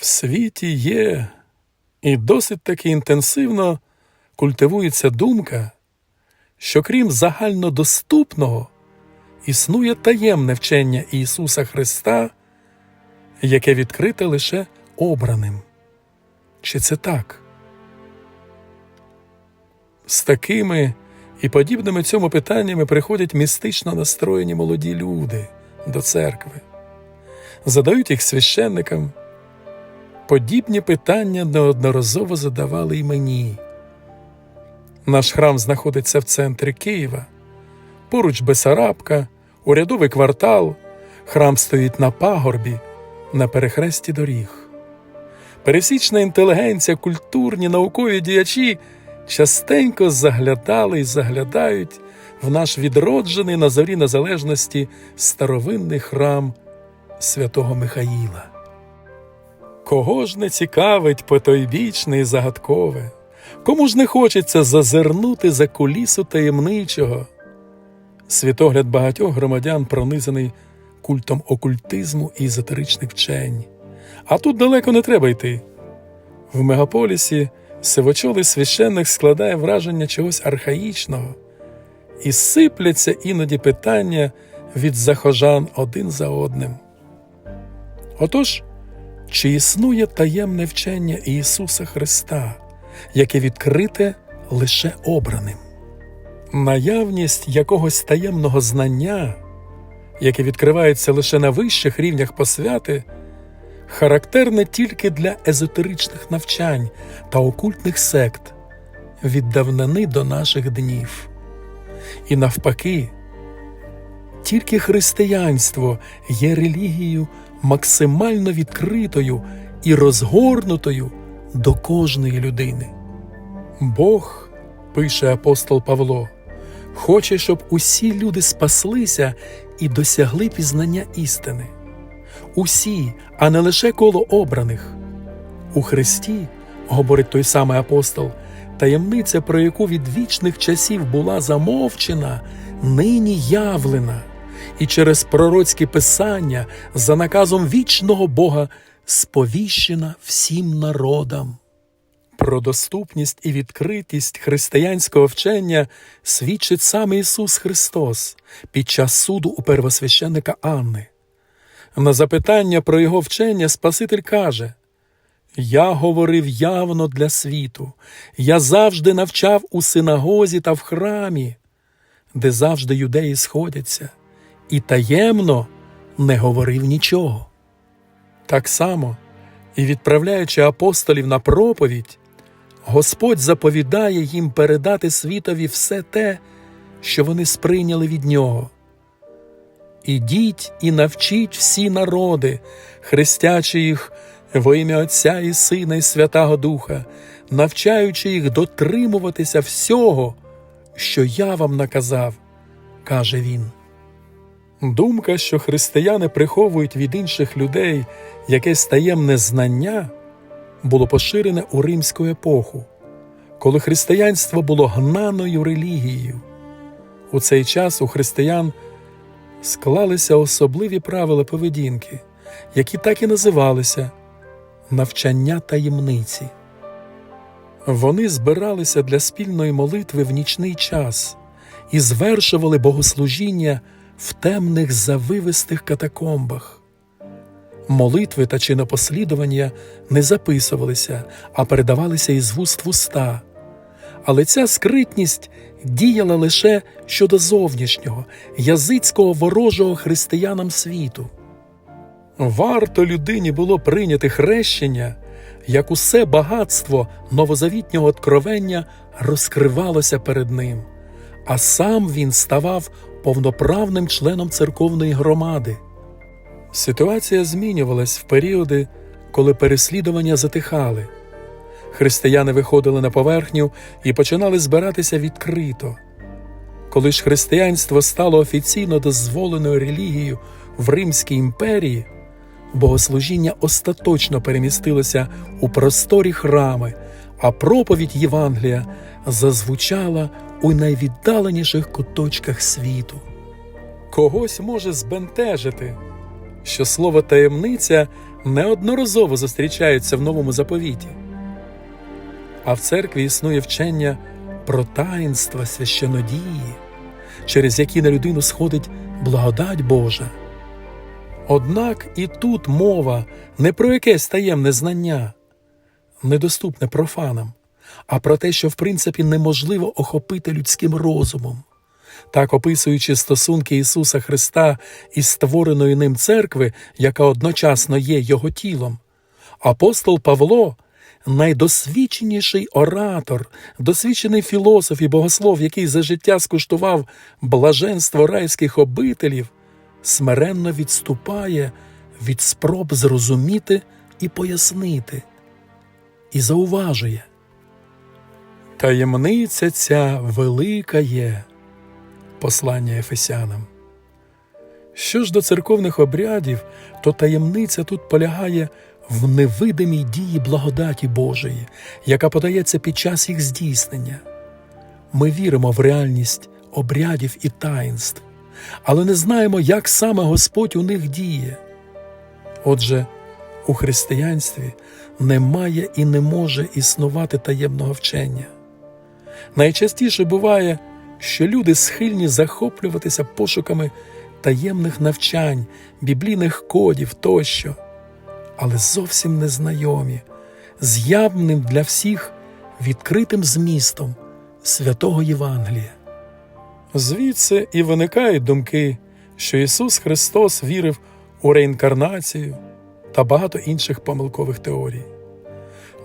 В світі є і досить таки інтенсивно культивується думка, що крім загальнодоступного існує таємне вчення Ісуса Христа, яке відкрите лише обраним. Чи це так? З такими і подібними цьому питаннями приходять містично настроєні молоді люди до церкви, задають їх священникам. Подібні питання неодноразово задавали й мені. Наш храм знаходиться в центрі Києва, поруч Бесарабка, урядовий квартал, храм стоїть на пагорбі, на перехресті доріг. Пересічна інтелігенція, культурні, наукові діячі частенько заглядали і заглядають в наш відроджений на зорі незалежності старовинний храм святого Михаїла. Кого ж не цікавить потойбічне і загадкове? Кому ж не хочеться зазирнути за кулісу таємничого? Світогляд багатьох громадян пронизаний культом окультизму і езотеричних вчень. А тут далеко не треба йти. В мегаполісі сивочолий священник складає враження чогось архаїчного, і сипляться іноді питання від захожан один за одним. Отож, чи існує таємне вчення Ісуса Христа, яке відкрите лише обраним? Наявність якогось таємного знання, яке відкривається лише на вищих рівнях посвяти, характерне тільки для езотеричних навчань та окультних сект від давнини до наших днів. І навпаки, тільки християнство є релігією максимально відкритою і розгорнутою до кожної людини. Бог, пише апостол Павло, хоче, щоб усі люди спаслися і досягли пізнання істини. Усі, а не лише коло обраних. У Христі, говорить той самий апостол, таємниця, про яку від вічних часів була замовчена, нині явлена, і через пророцькі писання за наказом вічного Бога сповіщена всім народам. Про доступність і відкритість християнського вчення свідчить сам Ісус Христос під час суду у первосвященника Анни. На запитання про його вчення Спаситель каже: Я говорив явно для світу, я завжди навчав у синагозі та в храмі, де завжди юдеї сходяться, і таємно не говорив нічого. Так само, і відправляючи апостолів на проповідь, Господь заповідає їм передати світові все те, що вони сприйняли від нього. Ідіть і навчіть всі народи, хрестячи їх во ім'я Отця і Сина і Святого Духа, навчаючи їх дотримуватися всього, що я вам наказав, каже він. Думка, що християни приховують від інших людей якесь таємне знання, було поширене у римську епоху, коли християнство було гнаною релігією. У цей час у християн склалися особливі правила поведінки, які так і називалися навчання таємниці. Вони збиралися для спільної молитви в нічний час і звершували богослужіння в темних завивистих катакомбах. Молитви та чинопослідування не записувалися, а передавалися із вуст в уста. Але ця скритність діяла лише щодо зовнішнього, язицького ворожого християнам світу. Варто людині було прийняти хрещення, як усе багатство новозавітнього откровення розкривалося перед ним, а сам він ставав повноправним членом церковної громади. Ситуація змінювалась в періоди, коли переслідування затихали. Християни виходили на поверхню і починали збиратися відкрито. Коли ж християнство стало офіційно дозволеною релігією в Римській імперії, богослужіння остаточно перемістилося у просторі храми, а проповідь Євангелія зазвучала у найвіддаленіших куточках світу. Когось може збентежити, що слово таємниця неодноразово зустрічаються в новому заповіті. А в церкві існує вчення про таїнства священодії, через які на людину сходить благодать Божа. Однак і тут мова не про якесь таємне знання, недоступне профанам, а про те, що в принципі неможливо охопити людським розумом. Так, описуючи стосунки Ісуса Христа із створеної ним церкви, яка одночасно є Його тілом, апостол Павло, найдосвідченіший оратор, досвідчений філософ і богослов, який за життя скуштував блаженство райських обителів, смиренно відступає від спроб зрозуміти і пояснити, і зауважує. Таємниця ця велика є. Послання Ефесянам. Що ж до церковних обрядів, то таємниця тут полягає в невидимій дії благодаті Божої, яка подається під час їх здійснення. Ми віримо в реальність обрядів і таїнств, але не знаємо, як саме Господь у них діє. Отже, у християнстві немає і не може існувати таємного вчення. Найчастіше буває, що люди схильні захоплюватися пошуками таємних навчань, біблійних кодів тощо, але зовсім незнайомі, з явним для всіх відкритим змістом святого Євангелія. Звідси і виникають думки, що Ісус Христос вірив у реінкарнацію та багато інших помилкових теорій.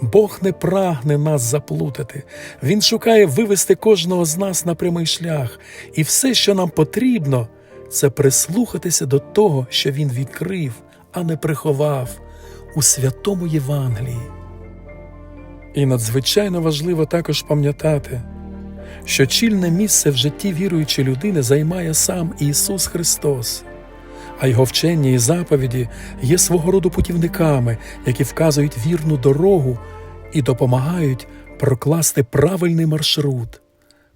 Бог не прагне нас заплутати, Він шукає вивести кожного з нас на прямий шлях, і все, що нам потрібно, це прислухатися до того, що Він відкрив, а не приховав у святому Євангелії. І надзвичайно важливо також пам'ятати, що чільне місце в житті віруючої людини займає сам Ісус Христос, а його вчення і заповіді є свого роду путівниками, які вказують вірну дорогу і допомагають прокласти правильний маршрут,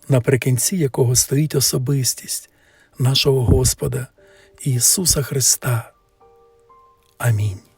наприкінці якого стоїть особистість нашого Господа Ісуса Христа. Амінь.